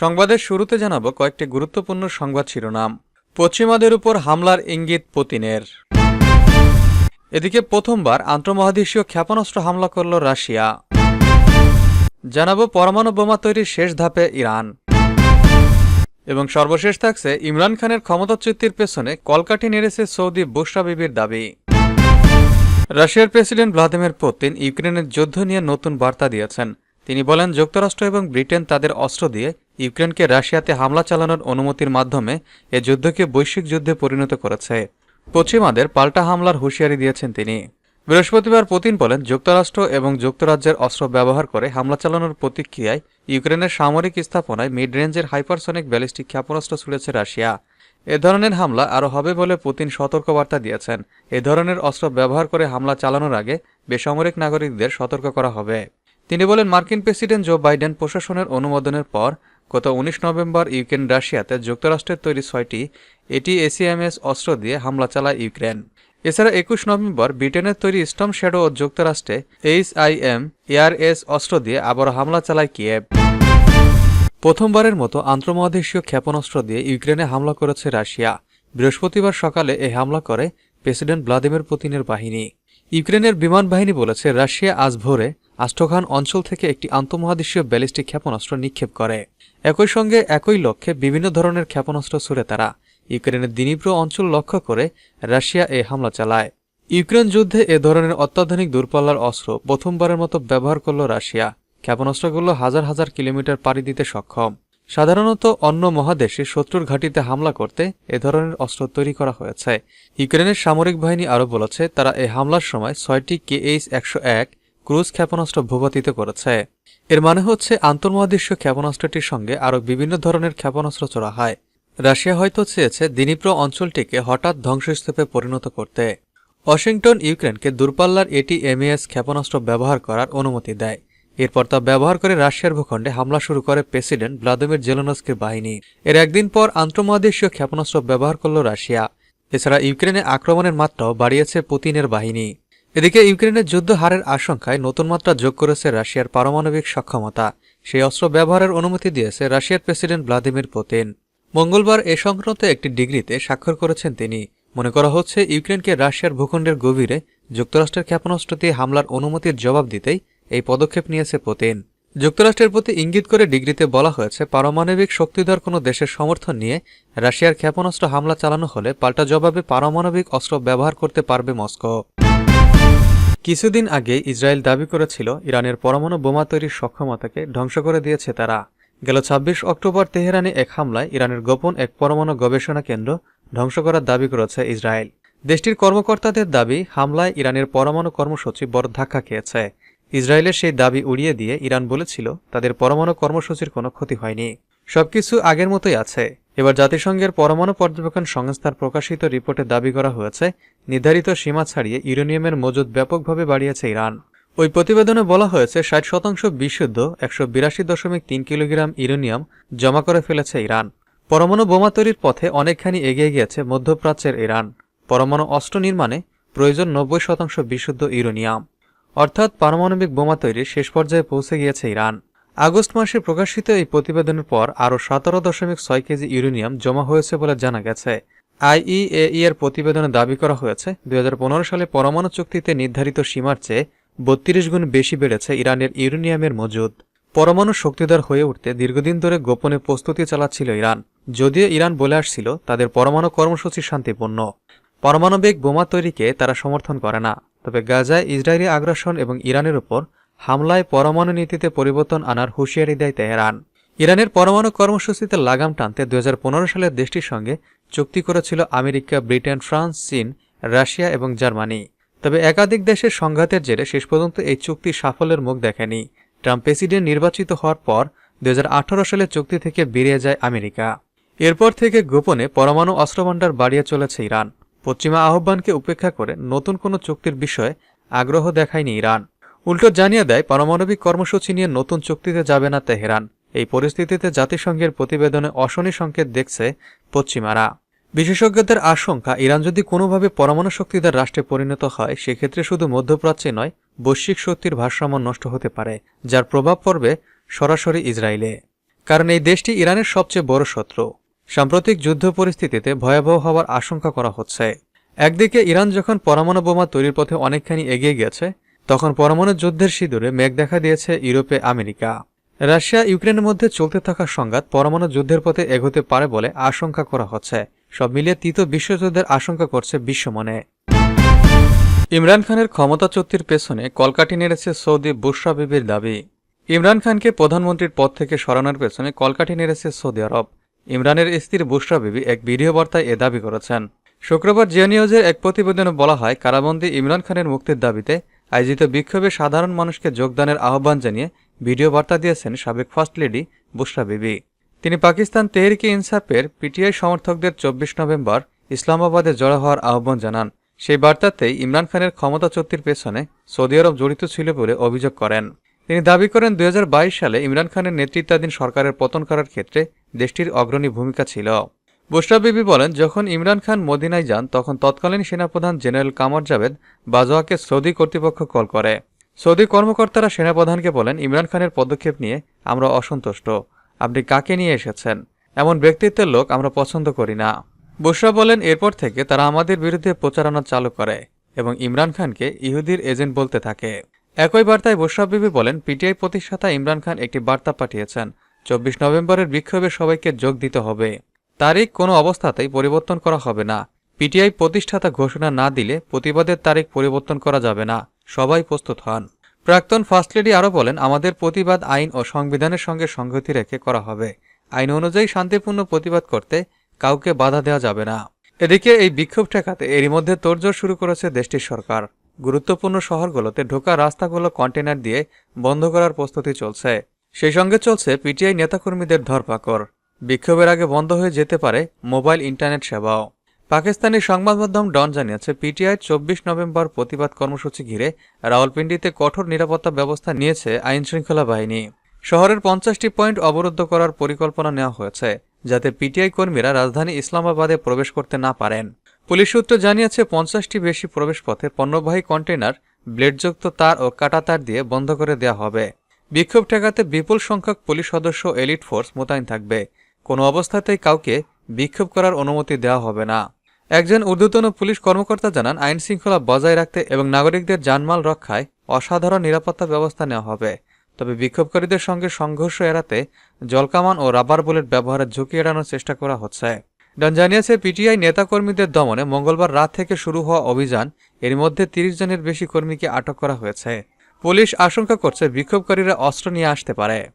সংবাদের শুরুতে জানাব কয়েকটি গুরুত্বপূর্ণ সংবাদ শিরোনাম। পশ্চিমাদের উপর হামলার ইঙ্গিত পুতিনের। এদিকে প্রথমবার আন্তঃমহাদেশীয় ক্ষেপণাস্ত্র হামলা করল রাশিয়া। জানাব পরমাণু বোমা তৈরির শেষ ধাপে ইরান। এবং সর্বশেষ থাকছে ইমরান খানের ক্ষমতাচ্যুতির পেছনে কলকাঠি নেড়েছে সৌদি বুশরা বিবির দাবি। রাশিয়ার প্রেসিডেন্ট ভ্লাদিমির পুতিন ইউক্রেনের যুদ্ধ নিয়ে নতুন বার্তা দিয়েছেন। তিনি বলেন, যুক্তরাষ্ট্র এবং ব্রিটেন তাদের অস্ত্র দিয়ে ইউক্রেনকে রাশিয়াতে হামলা চালানোর অনুমতির মাধ্যমে এ যুদ্ধকে বৈশ্বিক যুদ্ধে পরিণত করেছে। পশ্চিমাদের পাল্টা হামলার হুঁশিয়ারি দিয়েছেন তিনি। বৃহস্পতিবার পুতিন বলেন, যুক্তরাষ্ট্র এবং যুক্তরাজ্যের অস্ত্র ব্যবহার করে হামলা চালানোর প্রতিক্রিয়ায় ইউক্রেনের সামরিক স্থাপনায় মিড রেঞ্জের হাইপারসনিক ব্যালিস্টিক ক্ষেপণাস্ত্র ছুড়েছে রাশিয়া। এ ধরনের হামলা আরও হবে বলে পুতিন সতর্কবার্তা দিয়েছেন। এ ধরনের অস্ত্র ব্যবহার করে হামলা চালানোর আগে বেসামরিক নাগরিকদের সতর্ক করা হবে। তিনি বলেন, মার্কিন প্রেসিডেন্ট জো বাইডেন প্রশাসনের অনুমোদনের পর গত উনিশ নভেম্বর ইউক্রেন রাশিয়াতে যুক্তরাষ্ট্রের তৈরি ছয়টি এটি এসিএমএস অস্ত্র দিয়ে হামলা চালায় ইউক্রেন। এছাড়া একুশ নভেম্বর ব্রিটেনের তৈরি স্টম শ্যাডো ও যুক্তরাষ্ট্রে এইচ আই এম এআরএস অস্ত্র দিয়ে আবারও হামলা চালায় কিয়েভ। প্রথমবারের মতো আন্তঃমহাদেশীয় ক্ষেপণাস্ত্র দিয়ে ইউক্রেনে হামলা করেছে রাশিয়া। বৃহস্পতিবার সকালে এই হামলা করে প্রেসিডেন্ট ভ্লাদিমির পুতিনের বাহিনী। ইউক্রেনের বিমান বাহিনী বলেছে, রাশিয়া আজ ভোরে আষ্টখান অঞ্চল থেকে একটি আন্তঃমহাদেশীয় ব্যালিস্টিক ক্ষেপণাস্ত্র নিক্ষেপ করে। একই সঙ্গে একই লক্ষ্যে বিভিন্ন ধরনের ক্ষেপণাস্ত্র ছুড়ে তারা। ইউক্রেনের দিনীপ্র অঞ্চল লক্ষ্য করে রাশিয়া এ হামলা চালায়। ইউক্রেন যুদ্ধে এ ধরনের অত্যাধুনিক দূরপাল্লার অস্ত্র প্রথমবারের মতো ব্যবহার করল রাশিয়া। ক্ষেপণাস্ত্রগুলো হাজার হাজার কিলোমিটার পাড়ি দিতে সক্ষম। সাধারণত অন্য মহাদেশে শত্রুর ঘাঁটিতে হামলা করতে এ ধরনের অস্ত্র তৈরি করা হয়েছে। ইউক্রেনের সামরিক বাহিনী আরও বলেছে, তারা এই হামলার সময় ছয়টি কেএইচ একশো এক ক্রুজ ক্ষেপণাস্ত্র ভূপাতিত করেছে। এর মানে হচ্ছে, আন্তর্মহাদেশীয় ক্ষেপণাস্ত্রটির সঙ্গে আরও বিভিন্ন ধরনের ক্ষেপণাস্ত্র চড়া হয়। রাশিয়া হয়তো চেয়েছে, দিনীপ্র অঞ্চলটিকে হঠাৎ ধ্বংসস্তূপে পরিণত করতে। ওয়াশিংটন, ইউক্রেনকে দূরপাল্লার এটি এমএএস ক্ষেপণাস্ত্র ব্যবহার করার অনুমতি দেয়। এরপর তা ব্যবহার করে রাশিয়ার ভূখণ্ডে হামলা শুরু করে প্রেসিডেন্ট ভ্লাদিমির জেলোনস্কির বাহিনী। এর একদিন পর আন্তঃমহাদেশীয় ক্ষেপণাস্ত্র ব্যবহার করল রাশিয়া। এছাড়া ইউক্রেনে আক্রমণের মাত্রাও বাড়িয়েছে পুতিনের বাহিনী। এদিকে ইউক্রেনের যুদ্ধ হারের আশঙ্কায় নতুন মাত্রা যোগ করেছে রাশিয়ার পারমাণবিক সক্ষমতা। সেই অস্ত্র ব্যবহারের অনুমতি দিয়েছে রাশিয়ার প্রেসিডেন্ট ভ্লাদিমির পুতিন। মঙ্গলবার এ সংক্রান্ত একটি ডিগ্রিতে স্বাক্ষর করেছেন তিনি। মনে করা হচ্ছে, ইউক্রেনকে রাশিয়ার ভূখণ্ডের গভীরে যুক্তরাষ্ট্রের ক্ষেপণাস্ত্র দিয়ে হামলার অনুমতির জবাব দিতেই এই পদক্ষেপ নিয়েছে পুতিন। যুক্তরাষ্ট্রের প্রতি ইঙ্গিত করে ডিগ্রিতে বলা হয়েছে, পারমাণবিক শক্তিধর কোনো দেশের সমর্থন নিয়ে রাশিয়ার ক্ষেপণাস্ত্র হামলা চালানো হলে পাল্টা জবাবে পারমাণবিক অস্ত্র ব্যবহার করতে পারবে মস্কো। কিছুদিন আগে ইসরায়েল দাবি করেছিল, ইরানের পরমাণু বোমা তৈরির সক্ষমতাকে ধ্বংস করে দিয়েছে তারা। গেল ২৬ অক্টোবর তেহরানে এক হামলায় ইরানের গোপন এক পরমাণু গবেষণা কেন্দ্র ধ্বংস করার দাবি করেছে ইসরায়েল। দেশটির কর্মকর্তাদের দাবি, হামলায় ইরানের পরমাণু কর্মসূচি বড় ধাক্কা খেয়েছে। ইসরায়েলের সেই দাবি উড়িয়ে দিয়ে ইরান বলেছিল, তাদের পরমাণু কর্মসূচির কোনো ক্ষতি হয়নি। সবকিছু আগের মতোই আছে। এবার জাতিসংঘের পরমাণু পর্যবেক্ষণ সংস্থার প্রকাশিত রিপোর্টে দাবি করা হয়েছে, নির্ধারিত সীমা ছাড়িয়ে ইউরেনিয়ামের মজুদ ব্যাপকভাবে বাড়িয়েছে ইরান। ওই প্রতিবেদনে বলা হয়েছে, ষাট শতাংশ বিশুদ্ধ, একশো বিরাশি দশমিক তিন কিলোগ্রাম ইউরেনিয়াম জমা করে ফেলেছে ইরান। পরমাণু বোমা তৈরির পথে অনেকখানি এগিয়ে গিয়েছে মধ্যপ্রাচ্যের ইরান। পরমাণু অস্ত্র নির্মাণে প্রয়োজন নব্বই শতাংশ বিশুদ্ধ ইউরেনিয়াম। অর্থাৎ পারমাণবিক বোমা তৈরির শেষ পর্যায়ে পৌঁছে গিয়েছে ইরান। আগস্ট মাসে প্রকাশিত এই প্রতিবেদনের পর আরও সতেরো দশমিক ছয় কেজি ইউরেনিয়াম জমা হয়েছে বলে জানা গেছে। আইইএই এর প্রতিবেদনে দাবি করা হয়েছে, দুই হাজার পনেরো সালে পরমাণু চুক্তিতে নির্ধারিত সীমার চেয়ে বত্রিশ গুণ বেশি বেড়েছে ইরানের ইউরেনিয়ামের মজুদ। পরমাণু শক্তিধর হয়ে উঠতে দীর্ঘদিন ধরে গোপনে প্রস্তুতি চালাচ্ছিল ইরান। যদিও ইরান বলে আসছিল, তাদের পরমাণু কর্মসূচি শান্তিপূর্ণ। পারমাণবিক বোমা তৈরিকে তারা সমর্থন করে না। তবে গাজায় ইসরায়েলি আগ্রাসন এবং ইরানের উপর হামলায় পরমাণু নীতিতে পরিবর্তন আনার হুঁশিয়ারি দেয় তেহরান। ইরানের পরমাণু কর্মসূচিতে লাগাম টানতে দু সালে দেশটির সঙ্গে চুক্তি করেছিল আমেরিকা, ব্রিটেন, ফ্রান্স, চীন, রাশিয়া এবং জার্মানি। তবে একাধিক দেশের সংঘাতের জেরে শেষ পর্যন্ত এই চুক্তি সাফল্যের মুখ দেখেনি। ট্রাম্প প্রেসিডেন্ট নির্বাচিত হওয়ার পর দু হাজার আঠারো সালে চুক্তি থেকে বেরিয়ে যায় আমেরিকা। এরপর থেকে গোপনে পরমাণু অস্ত্রভাণ্ডার বাড়িয়ে চলেছে ইরান। পশ্চিমা আহ্বানকে উপেক্ষা করে নতুন কোনো চুক্তির বিষয়ে আগ্রহ দেখায়নি ইরান। উল্টো জানিয়ে দেয়, পারমাণবিক কর্মসূচি নিয়ে নতুন চুক্তিতে যাবে না তেহরান। এই পরিস্থিতিতে জাতিসংঘের প্রতিবেদনে অশনি সংকেত দেখছে পশ্চিমারা। বিশেষজ্ঞদের আশঙ্কা, ইরান যদি কোনোভাবে পরমাণু শক্তিধর রাষ্ট্রে পরিণত হয়, সেক্ষেত্রে শুধু মধ্যপ্রাচ্যে নয়, বৈশ্বিক শক্তির ভারসাম্য নষ্ট হতে পারে, যার প্রভাব পড়বে সরাসরি ইসরায়েলে। কারণ এই দেশটি ইরানের সবচেয়ে বড় শত্রু। সাম্প্রতিক যুদ্ধ পরিস্থিতিতে ভয়াবহ হওয়ার আশঙ্কা করা হচ্ছে। একদিকে ইরান যখন পরমাণু বোমা তৈরির পথে অনেকখানি এগিয়ে গেছে, তখন পরমাণু যুদ্ধের সিঁদুরে মেঘ দেখা দিয়েছে ইউরোপে আমেরিকা। রাশিয়া ইউক্রেনের মধ্যে চলতে থাকা সংঘাত পরমাণু যুদ্ধের পথে এগোতে পারে বলে আশঙ্কা করা হচ্ছে। সব মিলিয়ে তৃতীয় বিশ্বযুদ্ধের আশঙ্কা করছে বিশ্বমনে ইমরান খানের ক্ষমতা ক্ষমতাচ্যুতির পেছনে কলকাঠি নেড়েছে সৌদি বুশরা বিবির দাবি। ইমরান খানকে প্রধানমন্ত্রীর পদ থেকে সরানোর পেছনে কলকাঠি নেড়েছে সৌদি আরব। ইমরানের স্ত্রী বুশরা বিবি এক ভিডিও বার্তায় এ দাবি করেছেন। শুক্রবার জিও নিউজের এক প্রতিবেদনে বলা হয়, কারাবন্দী ইমরান খানের মুক্তির দাবিতে আয়োজিত বিক্ষোভে সাধারণ মানুষকে যোগদানের আহ্বান জানিয়ে ভিডিও বার্তা দিয়েছেন সাবেক ফার্স্ট লেডি বুশরা বিবি। তিনি পাকিস্তান তেহরিকে ইনসাফের পিটিআই সমর্থকদের চব্বিশ নভেম্বর ইসলামাবাদে জড়ো হওয়ার আহ্বান জানান। সেই বার্তাতেই ইমরান খানের ক্ষমতাচ্যুতির পেছনে সৌদি আরব জড়িত ছিল বলে অভিযোগ করেন। তিনি দাবি করেন দুই হাজার বাইশ সালে ইমরান খানের নেতৃত্বাধীন সরকারের পতন করার ক্ষেত্রে দেশটির অগ্রণী ভূমিকা ছিল। বুশরা বিবি বলেন, যখন ইমরান খান মদিনায় যান, তখন তৎকালীন সেনাপ্রধান জেনারেল কামর জাভেদ বাজোয়াকে সৌদি কর্তৃপক্ষ কল করে। সৌদি কর্মকর্তারা সেনাপ্রধানকে বলেন, ইমরান খানের পদক্ষেপ নিয়ে আমরা অসন্তুষ্ট। আপনি কাকে নিয়ে এসেছেন? এমন ব্যক্তিত্বের লোক আমরা পছন্দ করি না। বুশরা বলেন, এরপর থেকে তারা আমাদের বিরুদ্ধে প্রচারণা চালু করে এবং ইমরান খানকে ইহুদির এজেন্ট বলতে থাকে। একই বার্তায় বুশরা বিবি বলেন, পিটিআই প্রতিষ্ঠাতা ইমরান খান একটি বার্তা পাঠিয়েছেন। চব্বিশ নভেম্বরের বিক্ষোভে সবাইকে যোগ দিতে হবে। তারিখ কোনো অবস্থাতেই পরিবর্তন করা হবে না। পিটিআই প্রতিষ্ঠাতা ঘোষণা না দিলে প্রতিবাদের তারিখ পরিবর্তন করা যাবে না। সবাই প্রস্তুত হন। প্রাক্তন ফার্স্ট লেডি আরও বলেন, আমাদের প্রতিবাদ আইন ও সংবিধানের সঙ্গে সংগতি রেখে করা হবে। আইন অনুযায়ী শান্তিপূর্ণ প্রতিবাদ করতে কাউকে বাধা দেওয়া যাবে না। এদিকে এই বিক্ষোভ ঠেকাতে এরই মধ্যে তোড়জোড় শুরু করেছে দেশটির সরকার। গুরুত্বপূর্ণ শহরগুলোতে ঢোকা রাস্তাগুলো কন্টেনার দিয়ে বন্ধ করার প্রস্তুতি চলছে। সেই সঙ্গে চলছে পিটিআই নেতাকর্মীদের ধরপাকড়। বিক্ষোভের আগে বন্ধ হয়ে যেতে পারে মোবাইল ইন্টারনেট সেবাও। পাকিস্তানি সংবাদ মাধ্যম ডন জানিয়েছে, পিটিআই চব্বিশ নভেম্বর প্রতিবাদ কর্মসূচি ঘিরে রাওয়ালপিন্ডিতে কঠোর নিরাপত্তা ব্যবস্থা নিয়েছে আইনশৃঙ্খলা বাহিনী। শহরের পঞ্চাশটি পয়েন্ট অবরুদ্ধ করার পরিকল্পনা নেওয়া হয়েছে, যাতে পিটিআই কর্মীরা রাজধানী ইসলামাবাদে প্রবেশ করতে না পারেন। পুলিশ সূত্র জানিয়েছে, পঞ্চাশটি বেশি প্রবেশপথে পণ্যবাহী কন্টেনার ব্লেডযুক্ত তার ও কাটা তার দিয়ে বন্ধ করে দেওয়া হবে। বিক্ষোভ ঠেকাতে বিপুল সংখ্যক পুলিশ সদস্য এলিট ফোর্স মোতায়েন থাকবে। কোনো অবস্থাতেই কাউকে বিক্ষোভ করার অনুমতি দেওয়া হবে না। একজন ঊর্ধ্বতন পুলিশ কর্মকর্তা জানান আইন শৃঙ্খলা বজায় রাখতে এবং নাগরিকদের জানমাল রক্ষায় অসাধারণ নিরাপত্তা ব্যবস্থা নেওয়া হবে। তবে বিক্ষোভকারীদের সঙ্গে সংঘর্ষ এড়াতে জলকামান ও রাবার বুলেট ব্যবহারের ঝুঁকি এড়ানোর চেষ্টা করা হচ্ছে। ডন জানিয়েছে, পিটিআই নেতাকর্মীদের দমনে মঙ্গলবার রাত থেকে শুরু হওয়া অভিযান, এর মধ্যে তিরিশ জনের বেশি কর্মীকে আটক করা হয়েছে। পুলিশ আশঙ্কা করছে, বিক্ষোভকারীরা অস্ত্র নিয়ে আসতে পারে।